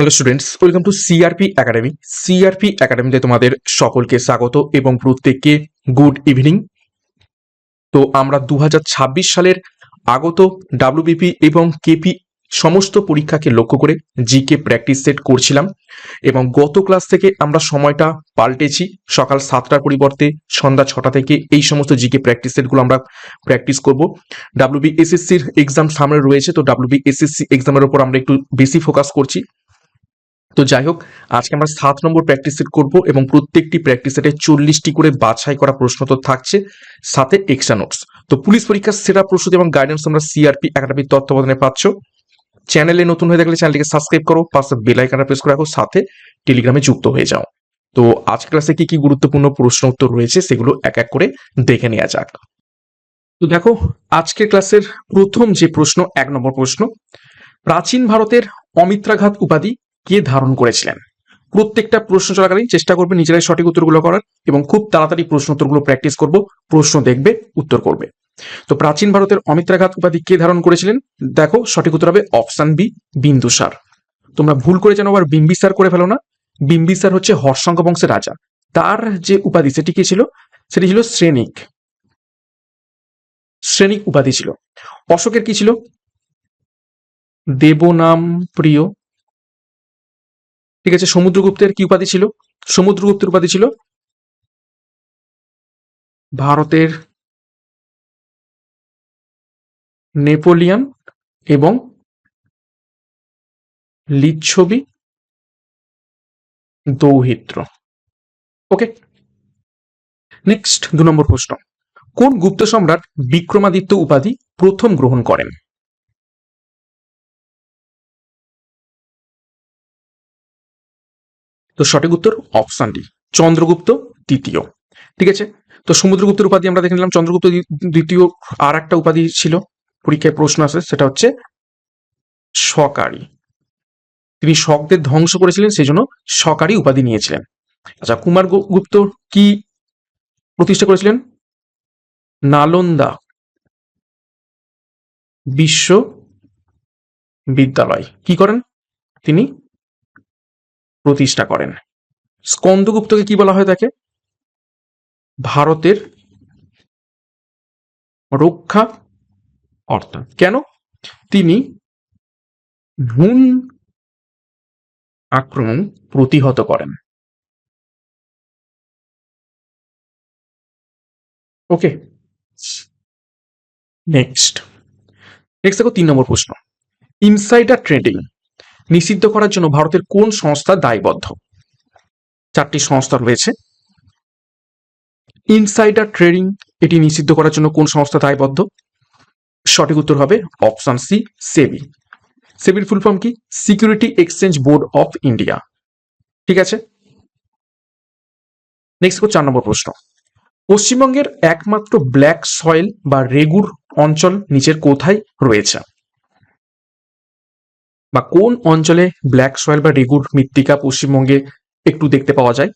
Hello students welcome to CRP academy CRP একাডেমিতে তোমাদের সকলকে স্বাগত এবং প্রত্যেককে গুড ইভিনিং তো আমরা দু হাজার ছাব্বিশ সালের আগত ডাব্লিউবিপি এবং কেপি সমস্ত পরীক্ষাকে লক্ষ্য করে জিকে প্র্যাকটিস সেট করছিলাম এবং গত ক্লাস থেকে আমরা সময়টা পাল্টেছি। সকাল সাতটার পরিবর্তে সন্ধ্যা ছটা থেকে এই সমস্ত জিকে প্র্যাকটিস সেটগুলো আমরা প্র্যাকটিস করব। ডাব্লিউবি এসএসসির এক্সাম সামনে রয়েছে, তো ডাব্লিউবি এসএসসি এক্সামের উপর আমরা একটু বেশি ফোকাস করছি। তো যাই হোক, আজকে আমরা সাত নম্বর প্র্যাকটিস সেট করব এবং প্রত্যেকটি প্র্যাকটিস সেটে চল্লিশটি করে বাছাই করা প্রশ্ন তো থাকছে, সাথে এক্সট্রা নোটস তো পুলিশ পরীক্ষার সেরা প্রস্তুতি এবং গাইডেন্স তোমরা সিআরপি একাডেমির তত্ত্বাবধানে পাচ্ছ। চ্যানেলে নতুন হয়ে থাকলে চ্যানেলটিকে সাবস্ক্রাইব করো, পাশে বেল প্রেস করে রাখো, সাথে টেলিগ্রামে যুক্ত হয়ে যাও। তো আজ ক্লাসে কি কি গুরুত্বপূর্ণ প্রশ্ন উত্তর রয়েছে সেগুলো এক এক করে দেখে নেওয়া যাক। তো দেখো, আজকের ক্লাসের প্রথম যে প্রশ্ন, এক নম্বর প্রশ্ন, প্রাচীন ভারতের অমিত্রাঘাত উপাধি কে ধারণ করেছিলেন? প্রত্যেকটা প্রশ্ন চলাকালীন চেষ্টা করবে নিজেরাই সঠিক উত্তরগুলো করার এবং খুব তাড়াতাড়ি প্রশ্ন উত্তরগুলো প্র্যাকটিস করব, প্রশ্ন দেখবে, উত্তর করবে। তো প্রাচীন ভারতের অমিত্রাঘাত উপাধি কে ধারণ করেছিলেন? দেখো, সঠিক উত্তর হবে অপশন বি বিন্দুসার তোমরা ভুল করে যেন আবার বিম্বিসার করে ফেলো না। বিম্বিসার হচ্ছে হর্ষঙ্ক বংশের রাজা। তার যে উপাধি, সেটি কি ছিল? সেটি ছিল শ্রেণিক। শ্রেণিক উপাধি ছিল। অশোকের কি ছিল? দেবনাম প্রিয় ঠিক আছে, সমুদ্রগুপ্তের কি উপাধি ছিল? সমুদ্রগুপ্তের উপাধি ছিল ভারতের নেপোলিয়ান এবং লিচ্ছবি দৌহিত্র। ওকে, নেক্সট দু নম্বর প্রশ্ন। কোন গুপ্ত সম্রাট বিক্রমাদিত্য উপাধি প্রথম গ্রহণ করেন? তো সঠিক উত্তর অপশন ডি চন্দ্রগুপ্ত দ্বিতীয়। ঠিক আছে? তো সমুদ্রগুপ্তের উপাধি আমরা দেখে নিলাম, চন্দ্রগুপ্ত দ্বিতীয় আর একটা উপাধি ছিল, পরীক্ষায় প্রশ্ন আসে, সেটা হচ্ছে সকারী। তিনি শকদের ধ্বংস করেছিলেন, সেই জন্য সকারী উপাধি নিয়েছিলেন। আচ্ছা কুমার গুপ্ত কি প্রতিষ্ঠা করেছিলেন? নালন্দা বিশ্ব বিদ্যালয়। কি করেন তিনি? প্রতিষ্ঠা করেন। স্কন্দগুপ্তকে কি বলা হয় তাকে? ভারতের রক্ষা অর্থাৎ। কেন? তিনি হুন আক্রমণ প্রতিহত করেন। ওকে, নেক্সট। নেক্সট দেখো তিন নম্বর প্রশ্ন। ইনসাইডার ট্রেডিং নিষিদ্ধ করার জন্য ভারতের কোন সংস্থা দায়বদ্ধ? চারটি সংস্থা রয়েছে। ইনসাইডার ট্রেডিং, এটি নিষিদ্ধ করার জন্য কোন সংস্থা দায়বদ্ধ? সঠিক উত্তর হবে অপশন সি, সেবি। সেবির ফুল ফর্ম কি? Security exchange board of India. ঠিক আছে? নেক্সট চার নম্বর প্রশ্ন। পশ্চিমবঙ্গের একমাত্র ব্ল্যাক সয়েল বা রেগুর অঞ্চল নিচের কোথায় রয়েছে? বা কোন অঞ্চলে ব্ল্যাক সয়েল বা রেগুর মৃত্তিকা পশ্চিমবঙ্গে একটু দেখতে পাওয়া যায়?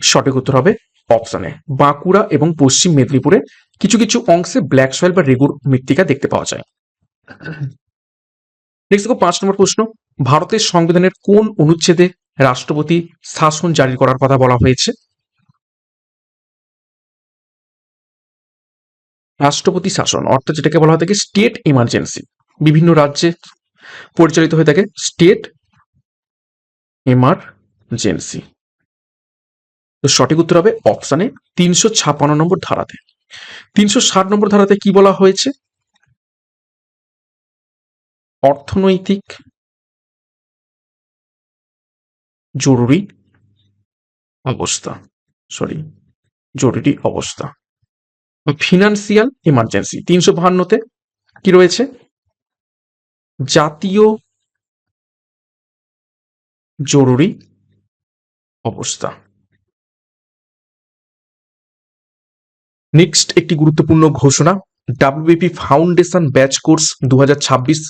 সঠিক উত্তর হবে অপশনে বাঁকুড়া এবং পশ্চিম মেদিনীপুরে কিছু কিছু অংশে ব্ল্যাক সয়েল বা রেগুর মৃত্তিকা দেখতে পাওয়া যায়। নেক্সট দেখো পাঁচ নম্বর প্রশ্ন, ভারতের সংবিধানের কোন অনুচ্ছেদে রাষ্ট্রপতি শাসন জারি করার কথা বলা হয়েছে? রাষ্ট্রপতি শাসন, অর্থাৎ যেটাকে বলা হয় থাকে স্টেট ইমার্জেন্সি বিভিন্ন রাজ্যে পরিচালিত হয়ে থাকে স্টেট এমার্জেন্সি তো সঠিক উত্তর হবে অপশানে তিনশো ছাপান্ন নম্বর ধারাতে। তিনশো ষাট নম্বর ধারাতে কি বলা হয়েছে? অর্থনৈতিক জরুরি অবস্থা। সরি জরুরি অবস্থা। ফিনান্সিয়াল ইমার্জেন্সি তিনশো বাহান্নতে কি রয়েছে? জাতীয় জরুরি অবস্থা। নেক্সট একটি গুরুত্বপূর্ণ ঘোষণা ডাব্লিউবিপি ফাউন্ডেশন ব্যাচ কোর্স দু হাজার ছাব্বিশ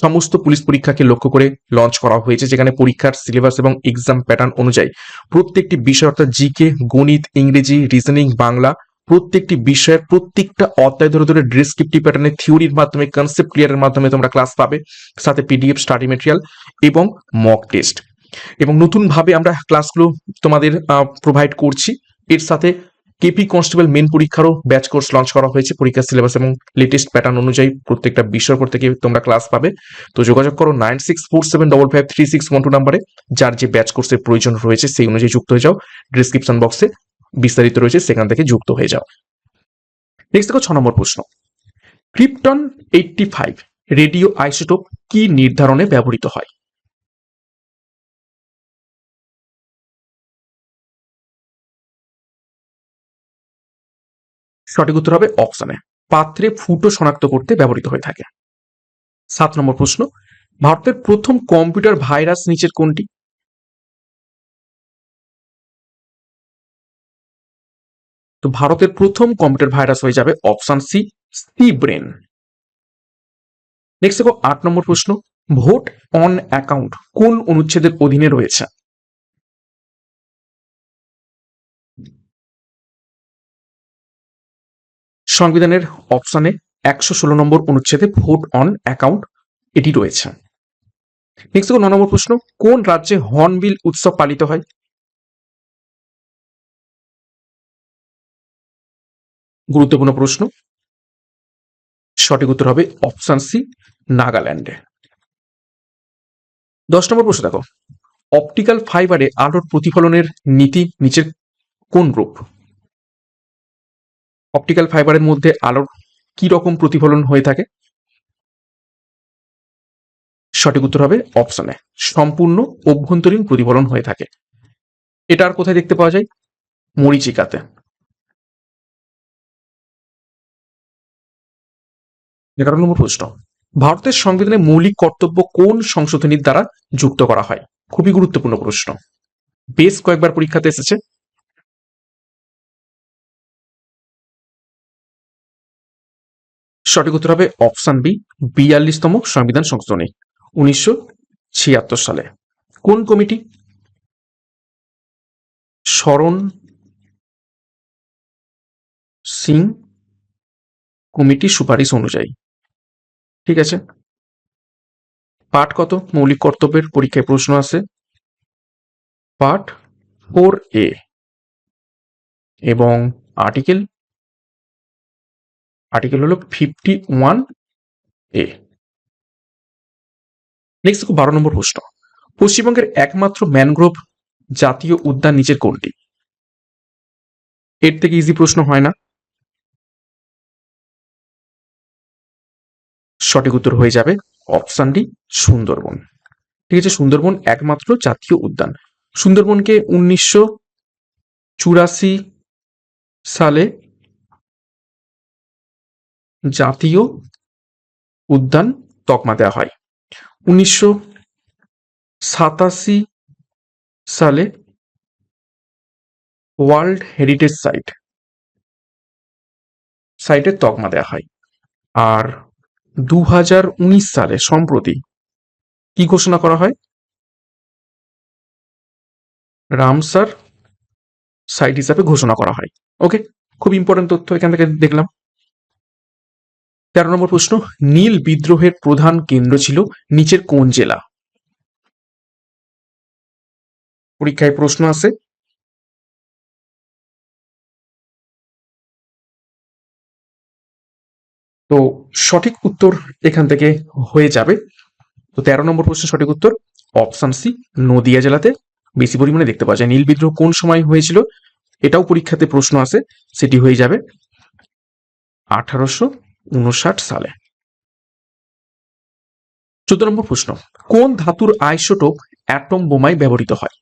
সমস্ত পুলিশ পরীক্ষাকে লক্ষ্য করে লঞ্চ করা হয়েছে, যেখানে পরীক্ষার সিলেবাস এবং এক্সাম প্যাটার্ন অনুযায়ী প্রত্যেকটি বিষয় অর্থাৎ জিকে গণিত, ইংরেজি রিজনিং বাংলা প্রত্যেকটি বিষয়ের প্রত্যেকটা অধ্যায় ধরে ধরে ডিসক্রিপটিভ প্যাটার্নের থিওরির মাধ্যমে কনসেপ্ট ক্লিয়ারের মাধ্যমে তোমরা ক্লাস পাবে, সাথে পিডিএফ স্টাডি মেটেরিয়াল এবং মক টেস্ট এবং নতুনভাবে আমরা ক্লাসগুলো তোমাদের প্রোভাইড করছি। এর সাথে কেপি কনস্টেবল মেন পরীক্ষারও ব্যাচ কোর্স লঞ্চ করা হয়েছে পরীক্ষার সিলেবাস এবং লেটেস্ট প্যাটার্ন অনুযায়ী প্রত্যেকটা বিষয়ের উপর থেকে তোমরা ক্লাস পাবে। তো যোগাযোগ করো nine six four seven double five three six one two নাম্বারে, যার যে ব্যাচ কোর্সের প্রয়োজন রয়েছে সেই অনুযায়ী যুক্ত হয়ে যাও। ডিসক্রিপশন বক্সে বিস্তারিত রয়েছে, সেখান থেকে যুক্ত হয়ে যাও। নেক্সট দেখো, ছ নম্বর প্রশ্ন। Krypton eighty five radio isotope কি নির্ধারণে ব্যবহৃত হয়? সঠিক উত্তর হবে অপশনে পাত্রে ফুটো শনাক্ত করতে ব্যবহৃত হয়ে থাকে। সাত নম্বর প্রশ্ন। ভারতের প্রথম কম্পিউটার ভাইরাস নিচের কোনটি? তো ভারতের প্রথম কম্পিউটার ভাইরাস হয়ে যাবে option C C brain next দেখো, আট নম্বর প্রশ্ন, ভোট অন অ্যাকাউন্ট কোন অনুচ্ছেদের অধীনে রয়েছে? সংবিধানের অপশনে একশো ষোলো নম্বর অনুচ্ছেদে ভোট অন অ্যাকাউন্ট এটি রয়েছে। নেক্সট দেখো, ন নম্বর প্রশ্ন, কোন রাজ্যে হর্নবিল উৎসব পালিত হয়? গুরুত্বপূর্ণ প্রশ্ন। সঠিক উত্তর হবে অপশন সি, নাগাল্যান্ডে। দশ নম্বর প্রশ্ন দেখো। অপটিক্যাল ফাইবারে আলোর প্রতিফলনের নীতি নিচের কোন রূপ অপটিক্যাল ফাইবারের মধ্যে আলোর কি রকম প্রতিফলন হয়ে থাকে? সঠিক উত্তর হবে অপশনে সম্পূর্ণ অভ্যন্তরীণ প্রতিফলন হয়ে থাকে। এটা আর কোথায় দেখতে পাওয়া যায়? মরিচিকাতে। এগারো নম্বর প্রশ্ন। ভারতের সংবিধানে মৌলিক কর্তব্য কোন সংশোধনীর দ্বারা যুক্ত করা হয়? খুবই গুরুত্বপূর্ণ প্রশ্ন। বেশ কয়েকবার পরীক্ষাতে এসেছে। সঠিক উত্তর হবে অপশন বি, বিয়াল্লিশতম সংবিধান সংশোধনী, উনিশশো ছিয়াত্তর সালে। কোন কমিটি? শরণ সিং কমিটি সুপারিশ অনুযায়ী। ঠিক আছে। পাঠ কত? মৌলিক কর্তব্যের পরীক্ষায় প্রশ্ন আছে। পাঠ ফোর এ এবং আর্টিকেল আর্টিকেল হলো ফিফটি ওয়ান এ নেক্সট বারো নম্বর প্রশ্ন। পশ্চিমবঙ্গের একমাত্র ম্যানগ্রোভ জাতীয় উদ্যান নিচের কোনটি? এর থেকে ইজি প্রশ্ন হয় না। সঠিক উত্তর হয়ে যাবে অপশন ডি সুন্দরবন। ঠিক আছে, সুন্দরবন একমাত্র জাতীয় উদ্যান। সুন্দরবনকে উনিশশো চুরাশি সালে জাতীয় উদ্যান তকমা দেওয়া হয়। উনিশশো সাতাশি সালে ওয়ার্ল্ড হেরিটেজ সাইট সাইটের তকমা দেওয়া হয়। আর দু হাজার উনিশ সালে সম্প্রতি কি ঘোষণা করা হয়? রামসার সাইট হিসাবে ঘোষণা করা হয়। ওকে, খুব ইম্পর্টেন্ট তথ্য এখান থেকে দেখলাম। তেরো নম্বর প্রশ্ন, নীল বিদ্রোহের প্রধান কেন্দ্র ছিল নিচের কোন জেলা? পরীক্ষায় প্রশ্ন আছে। তো সঠিক উত্তর এখান থেকে হয়ে যাবে। তো তেরো নম্বর প্রশ্নের সঠিক উত্তর অপশন সি নদিয়া জেলাতে। বেশি পরিমাণে দেখতে পাওয়া যায়। নীল বিদ্রোহ কোন সময় হয়েছিল? এটাও পরীক্ষাতে প্রশ্ন আছে, সেটি হয়ে যাবে আঠারোশো উনষাট সালে। চোদ্দ নম্বর প্রশ্ন, কোন ধাতুর আইসোটোপ অ্যাটম বোমায় ব্যবহৃত হয়?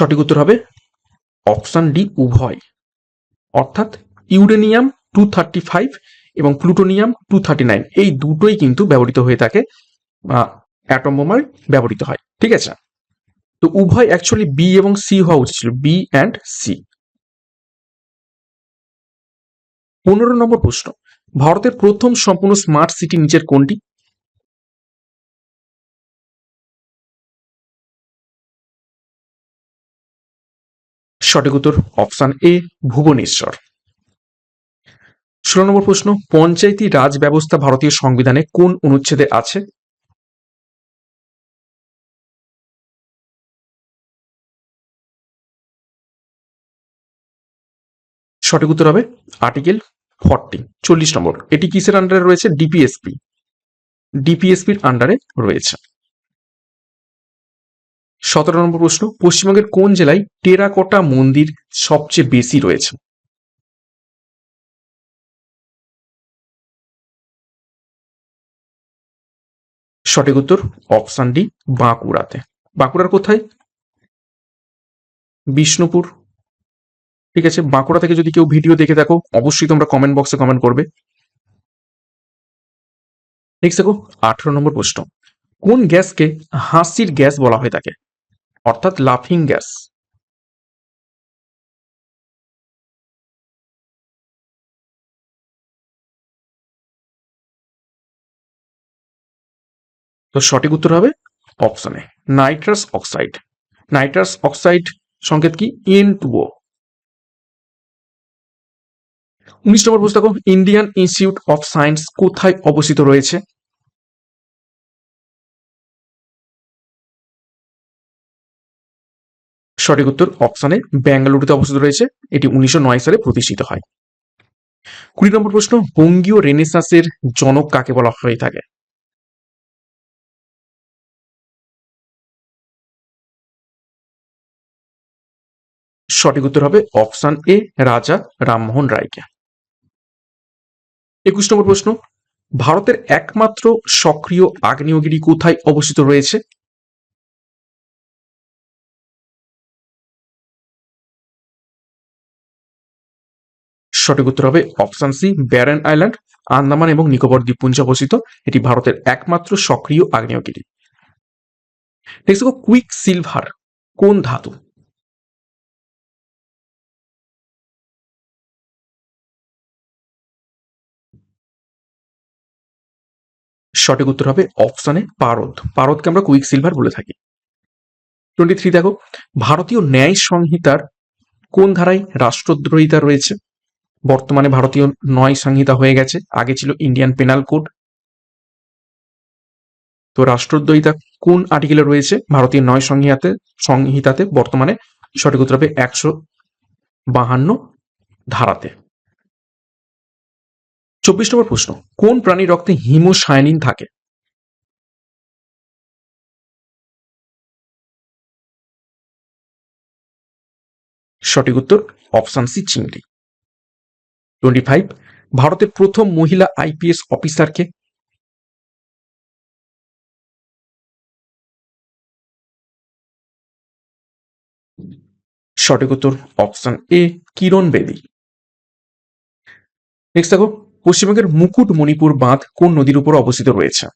সঠিক উত্তর হবে অপশন ডি, উভয়। অর্থাৎ ইউরেনিয়াম টু থার্টি ফাইভ এবং প্লুটোনিয়াম টু থার্টি নাইন, এই দুটোই কিন্তু ব্যবহৃত হয়ে থাকে অ্যাটম বোমায় ব্যবহৃত হয়, ঠিক আছে? তো উভয় অ্যাকচুয়ালি বি এবং সি হওয়া উচিত ছিল বি অ্যান্ড সি পনেরো নম্বর প্রশ্ন, ভারতের প্রথম সম্পূর্ণ স্মার্ট সিটি নিচের কোনটি? সঠিক উত্তর অপশন এ, ভুবনেশ্বর। ষোলো নম্বর প্রশ্ন, পঞ্চায়েতি রাজ ব্যবস্থা ভারতীয় সংবিধানে কোন অনুচ্ছেদে আছে? সঠিক উত্তর হবে আর্টিকেল ফর্টি, চল্লিশ নম্বর। এটি কিসের আন্ডারে রয়েছে? ডিপিএসপি ডিপিএসপির আন্ডারে রয়েছে। সতেরো নম্বর প্রশ্ন, পশ্চিমবঙ্গের কোন জেলায় টেরাকোটা মন্দির সবচেয়ে বেশি রয়েছে? সঠিক উত্তর, অপশন ডি, বাঁকুড়াতে। বাঁকুড়ার কোথায়? বিষ্ণুপুর। ঠিক আছে, বাঁকুড়া থেকে যদি কেউ ভিডিও দেখে থাকো, অবশ্যই তোমরা কমেন্ট বক্সে কমেন্ট করবে। নেক্সট দেখো, আঠারো নম্বর প্রশ্ন, কোন গ্যাসকে হাসির গ্যাস বলা হয়ে থাকে? অর্থাৎ লাফিং গ্যাস তো সঠিক উত্তর হবে অপশনে নাইট্রাস অক্সাইড নাইট্রাস অক্সাইড সংকেত কি? এন টু ও উনিশ নম্বর দেখো ইন্ডিয়ান ইনস্টিটিউট অফ সায়েন্স কোথায় অবস্থিত রয়েছে? সঠিক উত্তর অপশানে বেঙ্গালুরুতে অবস্থিত রয়েছে। এটি উনিশশো নয় সালে প্রতিষ্ঠিত হয়। কুড়ি নম্বর প্রশ্ন বঙ্গীয় রেনেসাসের জনক কাকে বলা হয়ে থাকে? সঠিক উত্তর হবে অপশান এ, রাজা রামমোহন রায়কে। একুশ নম্বর প্রশ্ন, ভারতের একমাত্র সক্রিয় আগ্নেয়গিরি কোথায় অবস্থিত রয়েছে? সঠিক উত্তর হবে option C, barren island, Andaman এবং নিকোবর দ্বীপপুঞ্জে অবস্থিত। এটি ভারতের একমাত্র সক্রিয় আগ্নেয়গিরি নেক্সট দেখো, কুইক সিলভার, কোন ধাতু? সঠিক উত্তর হবে অপশানে পারদ। পারদকে আমরা কুইক সিলভার বলে থাকি। টোয়েন্টি থ্রি দেখো, ভারতীয় ন্যায় সংহিতার কোন ধারায় রাষ্ট্রদ্রোহিতা রয়েছে? বর্তমানে ভারতীয় নয় সংহিতা হয়ে গেছে। আগে ছিল ইন্ডিয়ান পেনাল কোড তো রাষ্ট্রদ্রোহিতা কোন আর্টিকেলে রয়েছে? ভারতীয় নয় সংহিতাতে সংহিতাতে বর্তমানে সঠিক উত্তর হবে একশো বাহান্ন ধারাতে। চব্বিশ নম্বর প্রশ্ন, কোন প্রাণীর রক্তে হিমোসায়ানিন থাকে? সঠিক উত্তর, অপশন সি, চিংড়ি। টোয়েন্টি ফাইভ ভারতের প্রথম মহিলা আইপিএস অফিসারকে। সঠিক উত্তর অপশন এ কিরণ বেদী। নেক্সট দেখো, পশ্চিমবঙ্গের মুকুট মণিপুর বাঁধ কোন নদীর উপর অবস্থিত রয়েছে?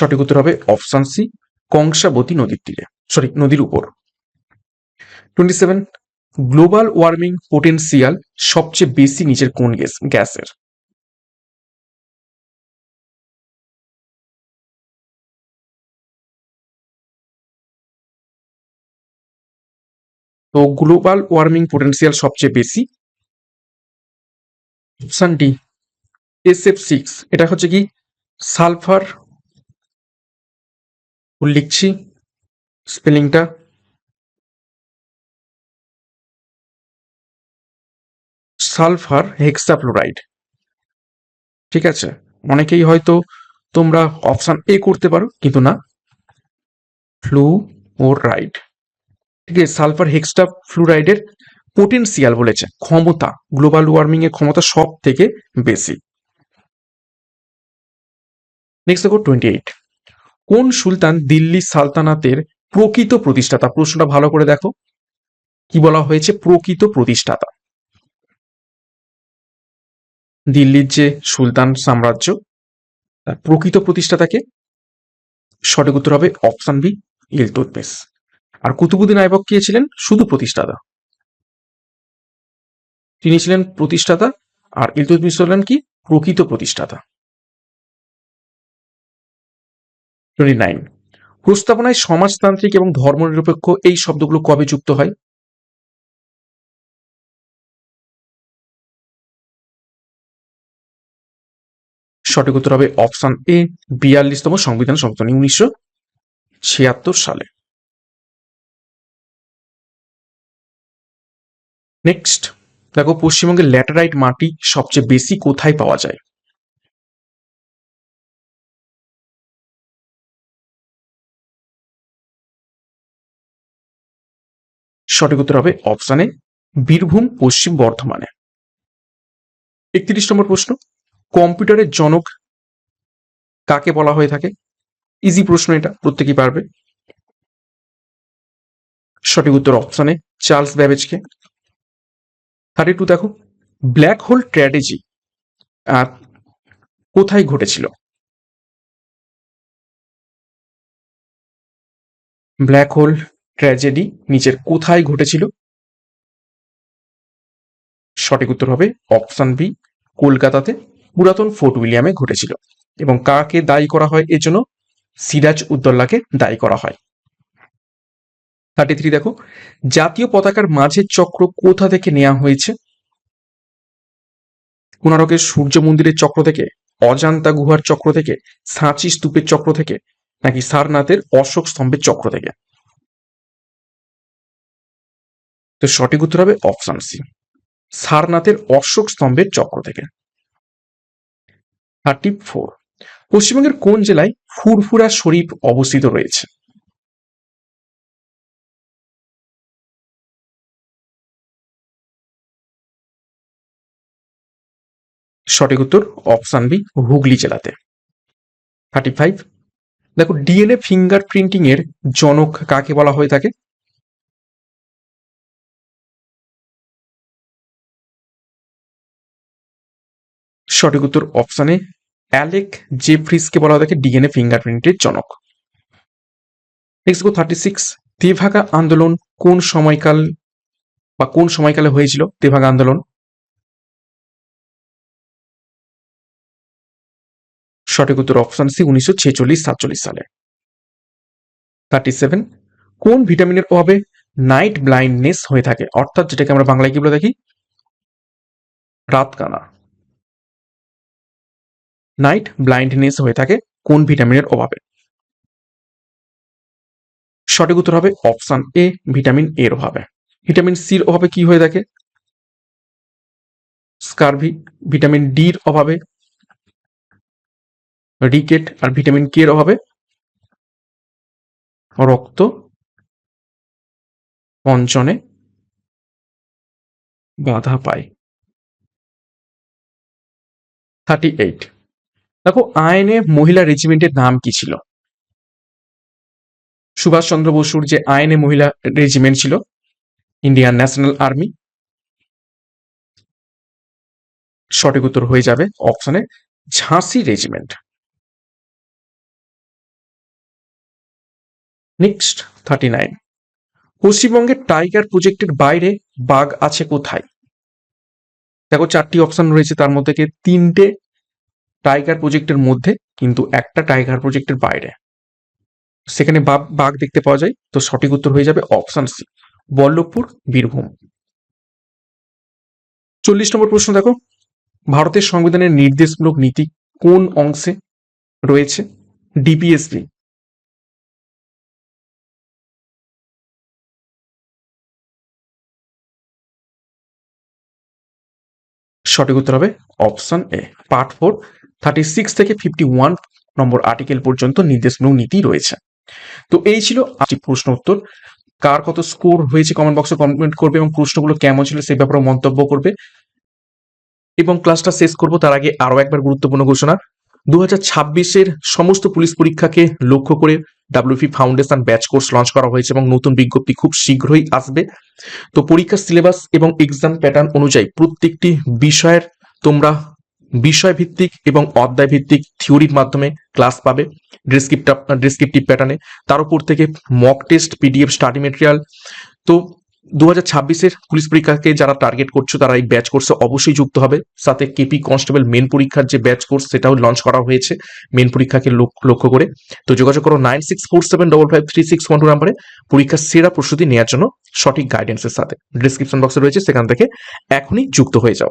সঠিক উত্তর হবে অপশন সি, কংসাবতী নদীর তীরে। সরি নদীর উপর। Twenty seven global warming potential সবচেয়ে বেশি নিচের কোন গ্যাস, গ্যাসের? তো গ্লোবাল ওয়ার্মিং পোটেন্সিয়াল সবচেয়ে বেশি? Option D S F six এটা হচ্ছে কি? সালফার লিখছি স্পেলিংটা সালফার হেক্সাফ্লোরাইড ঠিক আছে? অনেকেই হয়তো তোমরা অপশান এ করতে পারো, কিন্তু না। ফ্লু ওর রাইড ঠিক আছে, সালফার হেক্সটা ফ্লুরাইডের পোটেন্সিয়াল বলেছে, ক্ষমতা। গ্লোবাল ওয়ার্মিং এর ক্ষমতা সব থেকে বেশি। নেক্সট দেখো টোয়েন্টি এইট কোন সুলতান দিল্লি সালতানাতের প্রকৃত প্রতিষ্ঠাতা? প্রশ্নটা ভালো করে দেখো। কি বলা হয়েছে? প্রকৃত প্রতিষ্ঠাতা। দিল্লির যে সুলতান সাম্রাজ্য, তার প্রকৃত প্রতিষ্ঠাতাকে সঠিক উত্তর হবে অপশন বি ইলতুতমিশ আর কুতুবুদ্দিন আইবক কে ছিলেন? শুধু প্রতিষ্ঠাতা। তিনি ছিলেন প্রতিষ্ঠাতা, আর ইলতুতমিস হলেন কি? প্রকৃত প্রতিষ্ঠাতা। টোয়েন্টি প্রস্তাবনায় সমাজতান্ত্রিক এবং ধর্মনিরপেক্ষ এই শব্দগুলো কবে যুক্ত হয়? সঠিক উত্তর হবে অপশন এ, বিয়াল্লিশতম সংবিধান সংশোধনী উনিশশো ছিয়াত্তর সালে। নেক্সট দেখো, পশ্চিমবঙ্গের ল্যাটারাইট মাটি সবচেয়ে বেশি কোথায় পাওয়া যায়? সঠিক উত্তর হবে অপশানে বীরভূম, পশ্চিম বর্ধমানে। একত্রিশ নম্বর প্রশ্ন, কম্পিউটারের জনক কাকে বলা হয়ে থাকে? ইজি প্রশ্ন এটা, প্রত্যেকেই পারবে। সঠিক উত্তর অপশানে চার্লস ব্যাবেজকে। থার্টি টু দেখো ব্ল্যাক হোল ট্র্যাটেজি কোথায় ঘটেছিল? ব্ল্যাক হোল ট্র্যাজেডি নিচের কোথায় ঘটেছিল? সঠিক উত্তর হবে অপশন বি, কলকাতাতে পুরাতন ফোর্ট উইলিয়ামে ঘটেছিল। এবং কাকে দায়ী করা হয় এর জন্য? সিরাজ উদ্দোল্লাকে দায়ী করা হয়। থার্টি থ্রি দেখো, জাতীয় পতাকার মাঝের চক্র কোথা থেকে নেওয়া হয়েছে? কোনারকের সূর্য মন্দিরের চক্র থেকে, অজান্তা গুহার চক্র থেকে, সাঁচি স্তূপের চক্র থেকে, নাকি সারনাথের অশোক স্তম্ভের চক্র থেকে? তো সঠিক উত্তর হবে অপশন সি। সারনাথের অশোক স্তম্ভের চক্র থেকে। থার্টি ফোর পশ্চিমবঙ্গের কোন জেলায় ফুরফুরা শরীফ অবস্থিত রয়েছে? সঠিক উত্তর অপশান বি, হুগলি জেলাতে। থার্টি ফাইভ দেখো ডিএনএ ফিঙ্গার প্রিন্টিং এর জনক কাকে বলা হয়ে থাকে? সঠিক উত্তর অপশানে অ্যালেক জেফ্রিসকে বলা হয়ে থাকে ডিএনএ ফিঙ্গারপ্রিন্টের জনক। থার্টি সিক্স আন্দোলন কোন সময়কাল বা কোন সময়কালে হয়েছিল? তেভাগা আন্দোলন। সঠিক উত্তর অপশন সি উনিশশো ছেচল্লিশ, সাতচল্লিশ সালে। থার্টি সেভেন কোন ভিটামিনের অভাবে নাইট ব্লাইন্ডনেস হয়ে থাকে? অর্থাৎ যেটাকে আমরা বাংলায় কি বলে দেখি রাতকানা। নাইট ব্লাইন্ডনেস হয়ে থাকে কোন ভিটামিনের অভাবে। সঠিক উত্তর হবে অপশন এ, ভিটামিন এর অভাবে। ভিটামিন সির অভাবে কি হয়ে থাকে? স্কারভি, ভিটামিন ডির অভাবে। রিকেট আর ভিটামিন কে এর অভাবে? রক্ত। পঞ্চনে বাধা পায়। থার্টি এইট দেখো, আইনে মহিলা রেজিমেন্টের নাম কি ছিল? সুভাষচন্দ্র বসুর যে আইনে মহিলা রেজিমেন্ট ছিল ইন্ডিয়ান ন্যাশনাল আর্মি সঠিক উত্তর হয়ে যাবে অপশনে ঝাঁসি রেজিমেন্ট নেক্সট থার্টি নাইন পশ্চিমবঙ্গের টাইগার প্রজেক্টের বাইরে বাঘ আছে কোথায়? দেখো, চারটি অপশন রয়েছে, তার মধ্যে তিনটে টাইগার প্রজেক্টের মধ্যে কিন্তু একটা টাইগার প্রজেক্টের বাইরে। সেখানে বাঘ দেখতে পাওয়া যায়। তো সঠিক উত্তর হয়ে যাবে অপশন সি বল্লভপুর, বীরভূম। চল্লিশ নম্বর প্রশ্ন দেখো। ভারতের সংবিধানের নির্দেশমূলক নীতি কোন অংশে রয়েছে? ডিপিএসপি সঠিক উত্তর হবে option A part four thirty six থেকে ফিফটি ওয়ান নম্বর আর্টিকেল পর্যন্ত নির্দেশমূলক নীতি রয়েছে। তো এই ছিল আজকে প্রশ্ন উত্তর। কার কত স্কোর হয়েছে কমেন্ট বক্সে কমেন্ট করবে এবং প্রশ্নগুলো কেমন ছিল সে ব্যাপারে মন্তব্য করবে। এবং ক্লাসটা শেষ করব তার আগে আরও একবার গুরুত্বপূর্ণ ঘোষণা। দু হাজার সমস্ত পুলিশ পরীক্ষাকে লক্ষ্য করে WP foundation batch course launch করা হয়েছে এবং নতুন বিজ্ঞপ্তি খুব শীঘ্রই আসবে। তো পরীক্ষার সিলেবাস এবং এক্সাম প্যাটার্ন অনুযায়ী প্রত্যেকটি বিষয়ের তোমরা বিষয় ভিত্তিক এবং অধ্যায় ভিত্তিক থিওরির মাধ্যমে ক্লাস পাবে ডিসক্রিপ্টিভ ডিসক্রিপটিভ প্যাটার্নে তার উপর থেকে mock test PDF study material তো দু হাজার ছাব্বিশের পুলিশ পরীক্ষাকে যারা টার্গেট করছ, তারা এই ব্যাচ কোর্সে অবশ্যই যুক্ত হবে। সাথে কেপি কনস্টেবল মেন পরীক্ষার যে ব্যাচ কোর্স সেটাও লঞ্চ করা হয়েছে মেন পরীক্ষাকে লোক- লক্ষ্য করে। তো যোগাযোগ করো nine six four seven double five three six one two নাম্বারে। পরীক্ষার সেরা প্রস্তুতি নেওয়ার জন্য সঠিক গাইডেন্সের সাথে। ডিসক্রিপশন বক্সে রয়েছে, সেখান থেকে এখনই যুক্ত হয়ে যাও।